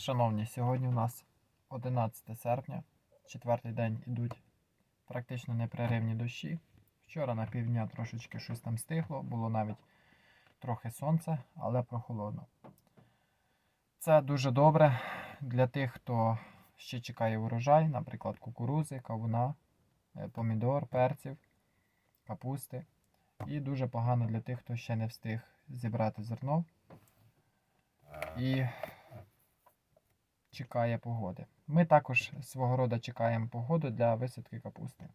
Шановні, сьогодні у нас 11 серпня, четвертий день ідуть практично непреривні дощі. Вчора на півдня трошечки щось там стихло, було навіть трохи сонця, але прохолодно. Це дуже добре для тих, хто ще чекає урожай, наприклад, кукурузи, кавуна, е, помідор, перців, капусти. І дуже погано для тих, хто ще не встиг зібрати зерно і чекає погоди. Ми також свого роду чекаємо погоду для висадки капусти.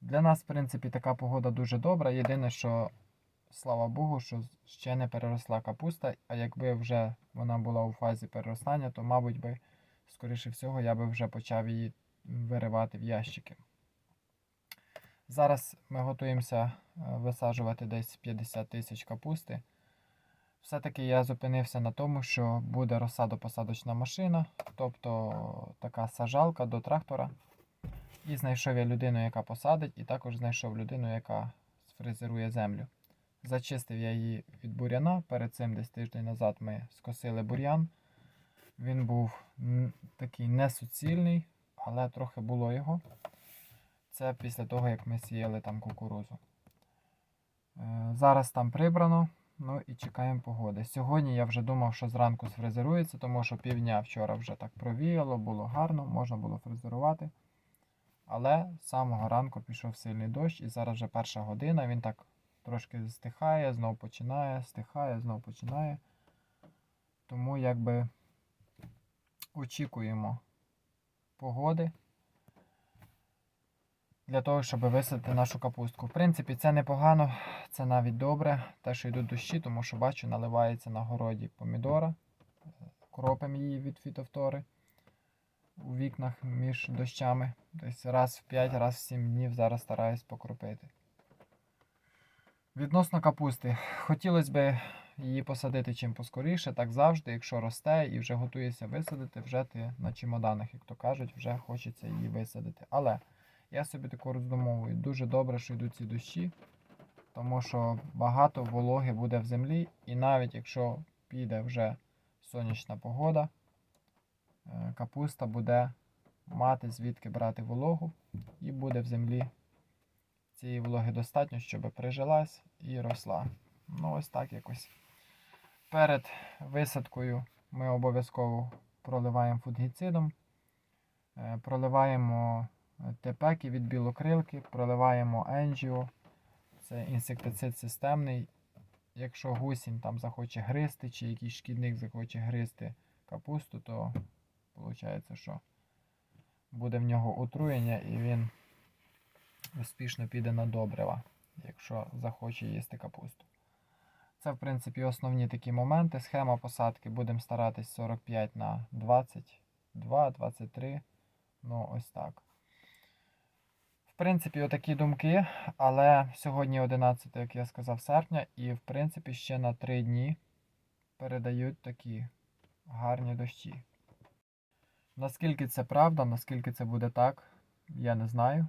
Для нас, в принципі, така погода дуже добра. Єдине, що, слава Богу, що ще не переросла капуста, а якби вже вона була у фазі переростання, то, мабуть, би, скоріше всього, я би вже почав її виривати в ящики. Зараз ми готуємося е, висаджувати десь 50 тисяч капусти. Все-таки я зупинився на тому, що буде розсадопосадочна машина, тобто така сажалка до трактора. І знайшов я людину, яка посадить, і також знайшов людину, яка сфрезерує землю. Зачистив я її від буряна. Перед цим десь тиждень назад ми скосили бур'ян. Він був такий несуцільний, але трохи було його. Це після того, як ми сіяли там кукурузу. Е, Зараз там прибрано. Ну і чекаємо погоди. Сьогодні я вже думав, що зранку сфрезерується, тому що півдня вчора вже так провіяло, було гарно, можна було фрезерувати. Але з самого ранку пішов сильний дощ, і зараз вже перша година, він так трошки стихає, знов починає, стихає, знов починає. Тому якби очікуємо погоди для того, щоб висадити нашу капустку. В принципі, це непогано, це навіть добре, те, що йдуть дощі, тому що бачу, наливається на городі помідора, кропимо її від фітофтори у вікнах між дощами. Десь раз в 5, раз в 7 днів зараз стараюсь покропити. Відносно капусти, хотілося б її посадити чим поскоріше, так завжди, якщо росте і вже готуєшся висадити, вже ти на чемоданах, як то кажуть, вже хочеться її висадити. Але я собі таку роздумовую. Дуже добре, що йдуть ці дощі, тому що багато вологи буде в землі, і навіть якщо піде вже сонячна погода, е, капуста буде мати звідки брати вологу, і буде в землі цієї вологи достатньо, щоб прижилась і росла. Ну, ось так якось. Перед висадкою ми обов'язково проливаємо фунгіцидом, е, проливаємо тепеки від білокрилки, проливаємо енджіо. Це інсектицид системний. Якщо гусінь там захоче гризти, чи якийсь шкідник захоче гризти капусту, то виходить, що буде в нього отруєння і він успішно піде на добрива, якщо захоче їсти капусту. Це, в принципі, основні такі моменти. Схема посадки будемо старатись 45 на 22, 23. Ну, ось так. Принципі, отакі думки, але сьогодні 11, як я сказав, серпня, і в принципі ще на 3 дні передають такі гарні дощі. Наскільки це правда, наскільки це буде так, я не знаю.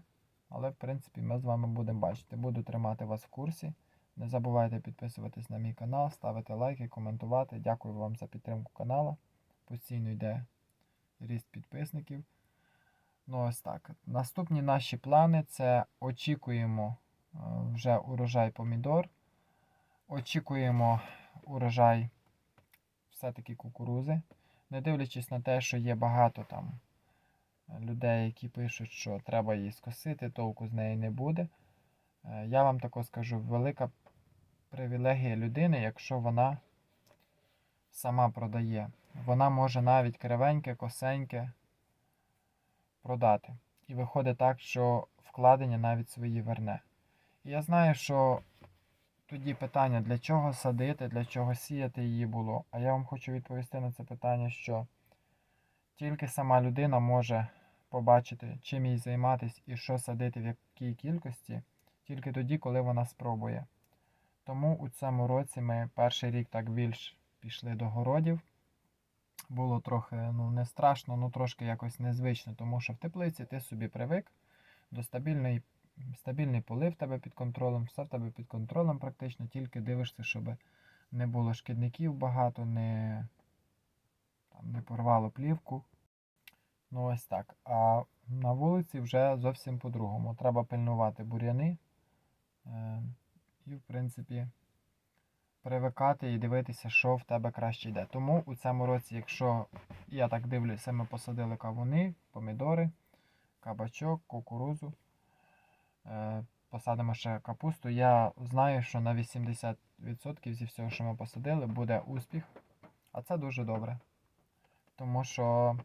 Але в принципі ми з вами будемо бачити. Буду тримати вас в курсі. Не забувайте підписуватись на мій канал, ставити лайки, коментувати. Дякую вам за підтримку каналу. Постійно йде ріст підписників. Ну, ось так. Наступні наші плани це очікуємо е, вже урожай помідор. Очікуємо урожай все-таки кукурузи. Не дивлячись на те, що є багато там людей, які пишуть, що треба її скосити, толку з неї не буде. Е, Я вам тако скажу, велика привілегія людини, якщо вона сама продає. Вона може навіть кривеньке, косеньке продати. І виходить так, що вкладення навіть свої верне. І я знаю, що тоді питання, для чого садити, для чого сіяти її було. А я вам хочу відповісти на це питання, що тільки сама людина може побачити, чим їй займатися і що садити в якій кількості, тільки тоді, коли вона спробує. Тому у цьому році ми перший рік так більш пішли до городів. Було трохи ну, не страшно, ну трошки якось незвично, тому що в теплиці ти собі привик до стабільної, стабільний полив тебе під контролем, все в тебе під контролем практично, тільки дивишся, щоб не було шкідників багато, не, там, не порвало плівку. Ну ось так. А на вулиці вже зовсім по-другому. Треба пильнувати бур'яни. Е, і, в принципі, привикати і дивитися, що в тебе краще йде. Тому у цьому році, якщо я так дивлюся, ми посадили кавуни, помідори, кабачок, кукурузу. Е, посадимо ще капусту. Я знаю, що на 80% зі всього, що ми посадили, буде успіх. А це дуже добре. Тому що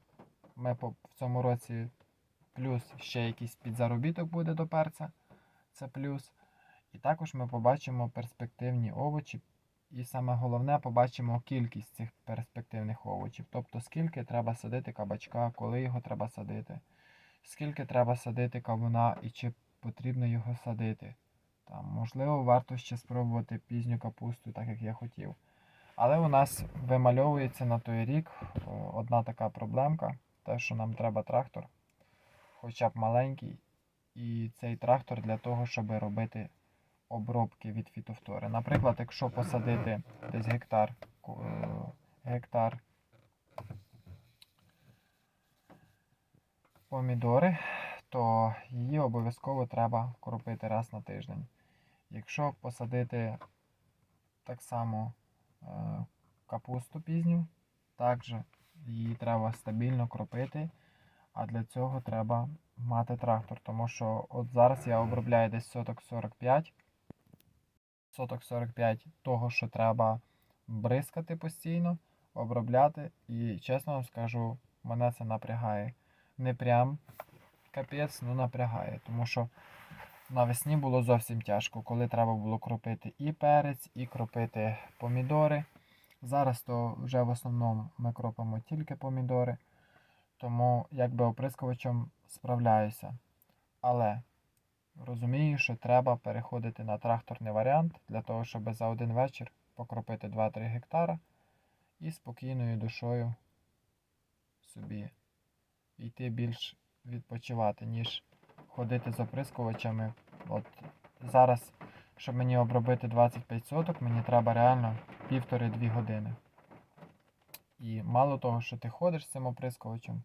ми в цьому році плюс ще якийсь підзаробіток буде до перця. Це плюс. І також ми побачимо перспективні овочі. І саме головне, побачимо кількість цих перспективних овочів. Тобто, скільки треба садити кабачка, коли його треба садити, скільки треба садити кавуна і чи потрібно його садити. Там, можливо, варто ще спробувати пізню капусту, так як я хотів. Але у нас вимальовується на той рік одна така проблемка, те, що нам треба трактор, хоча б маленький. І цей трактор для того, щоб робити обробки від фітофтори. Наприклад, якщо посадити десь гектар, е, гектар помідори, то її обов'язково треба кропити раз на тиждень. Якщо посадити так само е, капусту пізню, також її треба стабільно кропити, а для цього треба мати трактор, тому що от зараз я обробляю десь соток 45, соток 45 того, що треба бризкати постійно, обробляти, і чесно вам скажу, мене це напрягає. Не прям капець, ну напрягає, тому що навесні було зовсім тяжко, коли треба було кропити і перець, і кропити помідори. Зараз то вже в основному ми кропимо тільки помідори, тому якби оприскувачем справляюся. Але розумію, що треба переходити на тракторний варіант для того, щоб за один вечір покропити 2-3 гектара і спокійною душою собі йти більш відпочивати, ніж ходити з оприскувачами. От зараз, щоб мені обробити 25 соток, мені треба реально півтори-дві години. І мало того, що ти ходиш з цим оприскувачем,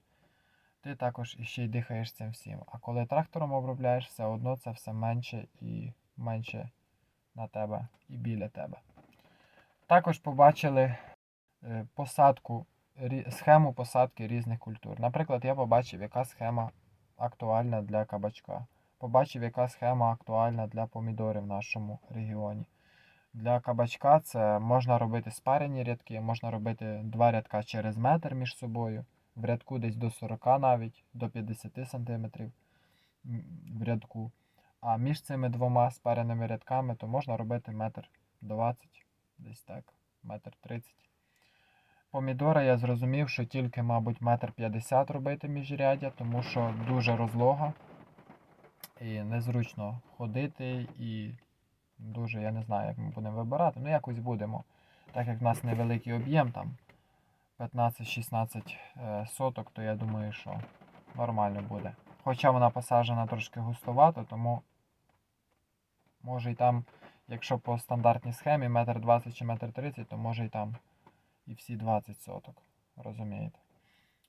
ти також іще й дихаєш цим всім. А коли трактором обробляєш, все одно це все менше і менше на тебе і біля тебе. Також побачили е, посадку, схему посадки різних культур. Наприклад, я побачив, яка схема актуальна для кабачка. Побачив, яка схема актуальна для помідорів в нашому регіоні. Для кабачка це можна робити спарені рядки, можна робити два рядка через метр між собою, в рядку десь до 40 навіть, до 50 см в рядку. А між цими двома спареними рядками то можна робити метр 20, десь так, метр 30. Помідора я зрозумів, що тільки, мабуть, метр 50 робити міжряддя, тому що дуже розлога і незручно ходити, і дуже, я не знаю, як ми будемо вибирати. Ну, якось будемо. Так як в нас невеликий об'єм, там 15-16 е, соток, то я думаю, що нормально буде. Хоча вона посаджена трошки густовато, тому може і там, якщо по стандартній схемі метр 20 чи метр 30, то може і там і всі 20 соток. Розумієте?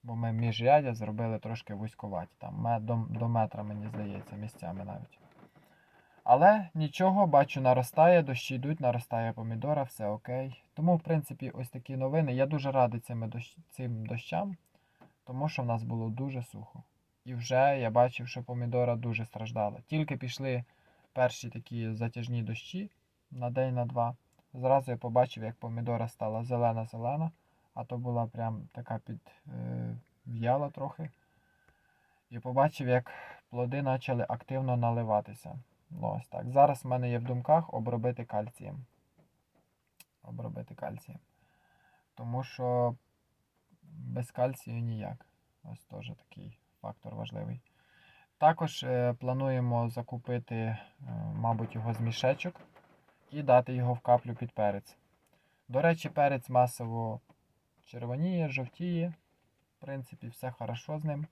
Бо ми міжряддя зробили трошки вузькуваті. Там до, до метра, мені здається, місцями навіть. Але нічого, бачу, наростає, дощі йдуть, наростає помідора, все окей. Тому, в принципі, ось такі новини. Я дуже радий цими дощ... цим дощам, тому що в нас було дуже сухо. І вже я бачив, що помідора дуже страждала. Тільки пішли перші такі затяжні дощі на день, на два. Зразу я побачив, як помідора стала зелена-зелена, а то була прям така підв'яла трохи. І побачив, як плоди почали активно наливатися. Ну, ось так. Зараз в мене є в думках обробити кальцієм. Обробити кальцієм. Тому що без кальцію ніяк. Ось теж такий фактор важливий. Також е, плануємо закупити, е, мабуть, його з мішечок і дати його в каплю під перець. До речі, перець масово червоніє, жовтіє. В принципі, все хорошо з ним.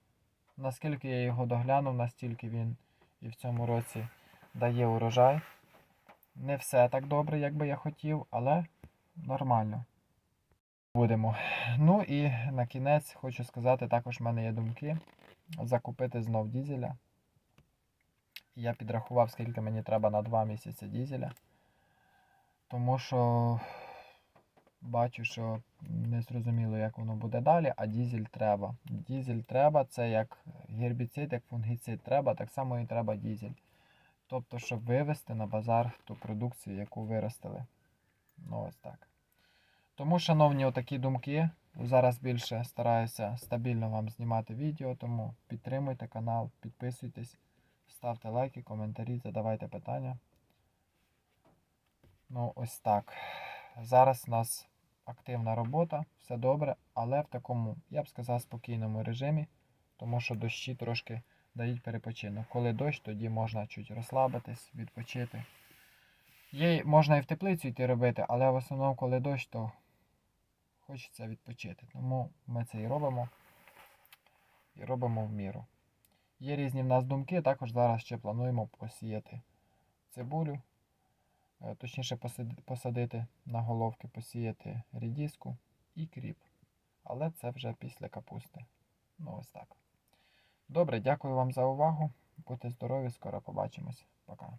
Наскільки я його доглянув, настільки він і в цьому році дає урожай. Не все так добре, як би я хотів, але нормально. будемо. Ну і на кінець хочу сказати, також в мене є думки закупити знов дізеля. Я підрахував, скільки мені треба на 2 місяці дізеля. Тому що бачу, що не зрозуміло, як воно буде далі, а дізель треба. Дізель треба, це як гербіцид, як фунгіцид треба, так само і треба дізель. Тобто, щоб вивести на базар ту продукцію, яку виростили. Ну, ось так. Тому, шановні, отакі думки. Зараз більше стараюся стабільно вам знімати відео, тому підтримуйте канал, підписуйтесь, ставте лайки, коментарі, задавайте питання. Ну, ось так. Зараз у нас активна робота, все добре, але в такому, я б сказав, спокійному режимі, тому що дощі трошки дають перепочинок. Коли дощ, тоді можна чуть розслабитись, відпочити. Є, можна і в теплицю йти робити, але в основному, коли дощ, то хочеться відпочити. Тому ми це і робимо. І робимо в міру. Є різні в нас думки, також зараз ще плануємо посіяти цибулю. Е, Точніше посадити на головки, посіяти рідіску і кріп. Але це вже після капусти. Ну ось так. Добре, дякую вам за увагу. Будьте здорові, скоро побачимось. Пока.